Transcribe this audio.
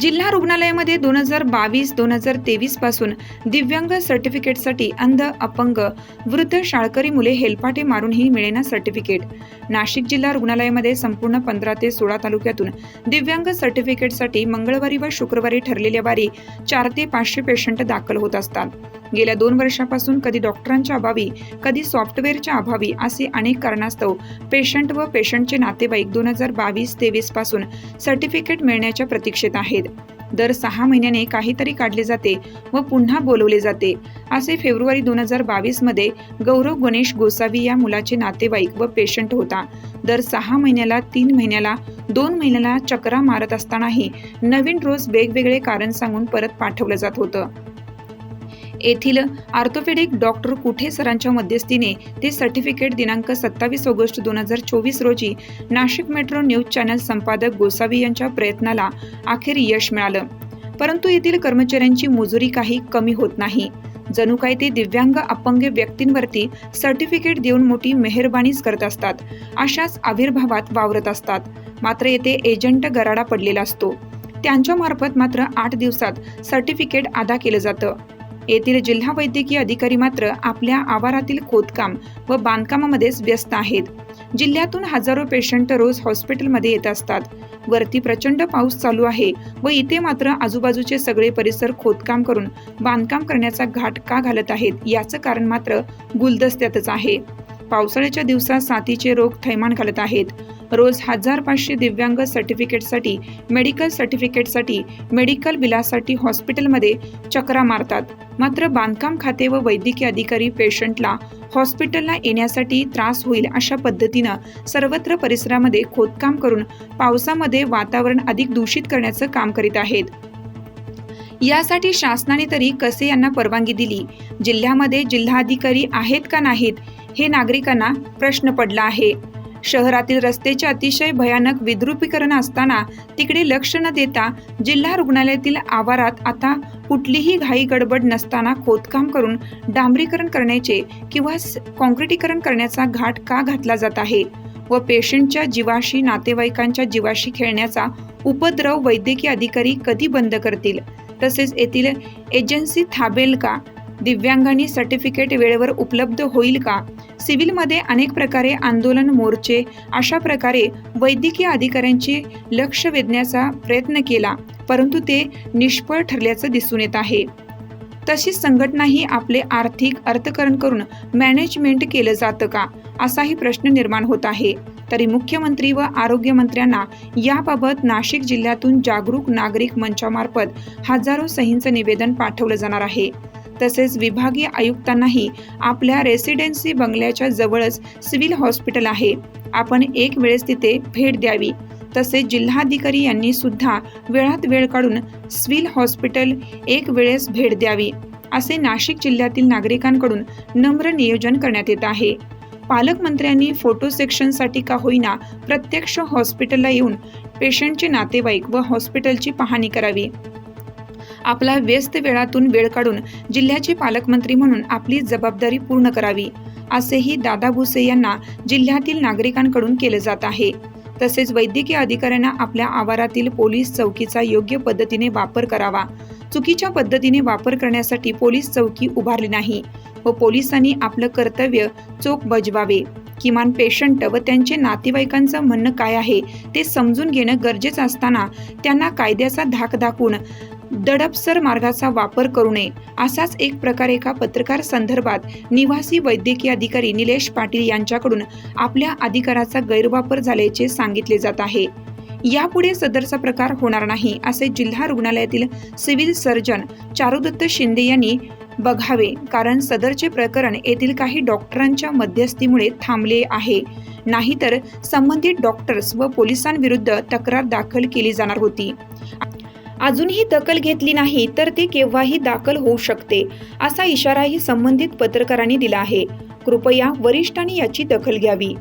जिल्हा रुग्णालयामध्ये दोन हजार बावीस दोन हजार तेवीसपासून दिव्यांग सर्टिफिकेटसाठी अंध अपंग वृद्ध शाळकरी मुले हेलपाटे मारूनही मिळेना सर्टिफिकेट. नाशिक जिल्हा रुग्णालयामध्ये संपूर्ण पंधरा ते सोळा तालुक्यातून दिव्यांग सर्टिफिकेटसाठी मंगळवारी व शुक्रवारी ठरलेल्या वारी चार ते पाचशे पेशंट दाखल होत असतात. गेल्या दोन वर्षापासून कधी डॉक्टरांच्या अभावी कधी सॉफ्टवेअरच्या अभावी असे अनेक कारणास्तव पेशंट व पेशंटचे नातेवाईक दोन हजार बावीस तेवीसपासून सर्टिफिकेट मिळण्याच्या प्रतीक्षेत आहेत. दर सहा महिन्याने काहीतरी काढले जाते व पुन्हा बोलवले जाते. असे फेब्रुवारी दोन हजार बावीसमध्ये गौरव गणेश गोसावी या मुलाचे नातेवाईक व पेशंट होता. दर सहा महिन्याला तीन महिन्याला दोन महिन्याला चक्रा मारत असतानाही नवीन रोज वेगवेगळे कारण सांगून परत पाठवलं जात होतं. येथील ऑर्थोपेडिक डॉक्टर कुठे सरांच्या मध्यस्थीने ते सर्टिफिकेट दिनांक सत्तावीस ऑगस्ट दोन हजार चोवीस रोजी नाशिक मेट्रो न्यूज चॅनल संपादक गोसावी यांच्या प्रयत्नाला अखेर यश मिळालं. परंतु येथील कर्मचाऱ्यांची मुजुरी काही कमी होत नाही. जणू काय ते दिव्यांग अपंग व्यक्तींवरती सर्टिफिकेट देऊन मोठी मेहरबानीच करत असतात. अशाच आविर्भावात वावरत असतात. मात्र येथे एजंट गराडा पडलेला असतो. त्यांच्यामार्फत मात्र आठ दिवसात सर्टिफिकेट अदा केलं जातं. येथील जिल्हा वैद्यकीय अधिकारी मात्र आपल्या आवारातील खोदकाम व बांधकामामध्येच व्यस्त आहेत. जिल्ह्यातून हजारो पेशंट रोज हॉस्पिटलमध्ये येत असतात. वरती प्रचंड पाऊस चालू आहे व इथे मात्र आजूबाजूचे सगळे परिसर खोदकाम करून बांधकाम करण्याचा घाट का घालत आहेत याचं कारण मात्र गुलदस्त्यातच आहे. पावसाळ्याच्या दिवसात साथीचे रोग थैमान घालत आहेत. रोज हजार पाचशे दिव्यांग सर्टिफिकेटसाठी मेडिकल सर्टिफिकेटसाठी मेडिकल बिलासाठी हॉस्पिटलमध्ये चक्रा मारतात. मात्र बांधकाम खाते व वैद्यकीय अधिकारी पेशंटला हॉस्पिटलला येण्यासाठी त्रास होईल अशा पद्धतीनं सर्वत्र परिसरामध्ये खोदकाम करून पावसामध्ये वातावरण अधिक दूषित करण्याचं काम करीत आहेत. यासाठी शासनाने तरी कसे यांना परवानगी दिली? जिल्ह्यामध्ये जिल्हाधिकारी आहेत का नाहीत हे नागरिकांना प्रश्न पडला आहे. शहरातील रस्त्याचे अतिशय भयानक विद्रुपीकरण असताना तिकडे लक्ष न देता जिल्हा रुग्णालयातील आवारात आता कुठलीही घाई गडबड नसताना खोदकाम करून डांबरीकरण करण्याचे किंवा स- काँक्रिटीकरण करण्याचा घाट का घातला जात आहे? व पेशंटच्या जीवाशी नातेवाईकांच्या जीवाशी खेळण्याचा उपद्रव वैद्यकीय अधिकारी कधी बंद करतील? तसेच येथील एजन्सी थांबेल का? दिव्यांगांनी सर्टिफिकेट वेळेवर उपलब्ध होईल का? सिव्हिलमध्ये अनेक प्रकारे आंदोलन मोर्चे अशा प्रकारे वैद्यकीय अधिकाऱ्यांचे लक्ष वेधण्याचा प्रयत्न केला परंतु ते निष्फळ ठरल्याचं दिसून येत आहे. तशीच संघटनाही आपले आर्थिक अर्थकरण करून मॅनेजमेंट केलं जातं का? असाही प्रश्न निर्माण होत आहे. तरी मुख्यमंत्री व आरोग्यमंत्र्यांना याबाबत नाशिक जिल्ह्यातून जागरूक नागरिक मंचामार्फत हजारो सहींचं निवेदन पाठवलं जाणार आहे. तसेच विभागीय आयुक्तांनाही आपल्या रेसिडेन्सी बंगल्याच्या जवळच सिव्हिल हॉस्पिटल आहे. आपण एक वेळेस तिथे भेट द्यावी. तसेच जिल्हाधिकारी यांनी सुद्धा वेळात वेळ काढून सिव्हिल हॉस्पिटल एक वेळेस भेट द्यावी असे नाशिक जिल्ह्यातील नागरिकांकडून नम्र नियोजन करण्यात येत आहे. पालकमंत्र्यांनी फोटो सेक्शनसाठी का होईना प्रत्यक्ष हॉस्पिटलला येऊन पेशंटचे नातेवाईक व हॉस्पिटलची पाहणी करावी. आपला व्यस्त वेळातून वेळ काढून जिल्ह्याचे पालकमंत्री म्हणून आपली जबाबदारी पूर्ण करावी असेही दादा भुसे यांना जिल्ह्यातील नागरिकांकडून केले जात आहे. तसेच वैद्यकीय अधिकाऱ्यांना आपल्या आवारातील पोलीस चौकीचा योग्य पद्धतीने वापर करावा चुकीच्या पद्धतीने वापर करण्यासाठी पोलीस चौकी उभारली नाही व पोलिसांनी आपलं कर्तव्य चोख बजवावे. किमान पेशंट व त्यांचे नातेवाईकांचं म्हणणं काय आहे ते समजून घेणं गरजेचं असताना त्यांना कायद्याचा धाक दाखवून दडपसर मार्गाचा वापर करू नये असाच एक प्रकार एका पत्रकार संदर्भात निवासी वैद्यकीय अधिकारी निलेश पाटील यांच्याकडून आपल्या अधिकाराचा गैरवापर झाल्याचे सांगितले जात आहे. यापुढे सदरचा प्रकार होणार नाही असे जिल्हा रुग्णालयातील सिव्हिल सर्जन चारुदत्त शिंदे यांनी बघावे कारण सदरचे प्रकरण येथील काही डॉक्टरांच्या मध्यस्थीमुळे थांबले आहे. नाहीतर संबंधित डॉक्टर्स व पोलिसांविरुद्ध तक्रार दाखल केली जाणार होती. अजूनही दखल घेतली नाही तर ते केव्हाही दाखल होऊ शकते असा इशाराही संबंधित पत्रकारांनी दिला आहे. कृपया वरिष्ठांनी याची दखल घ्यावी.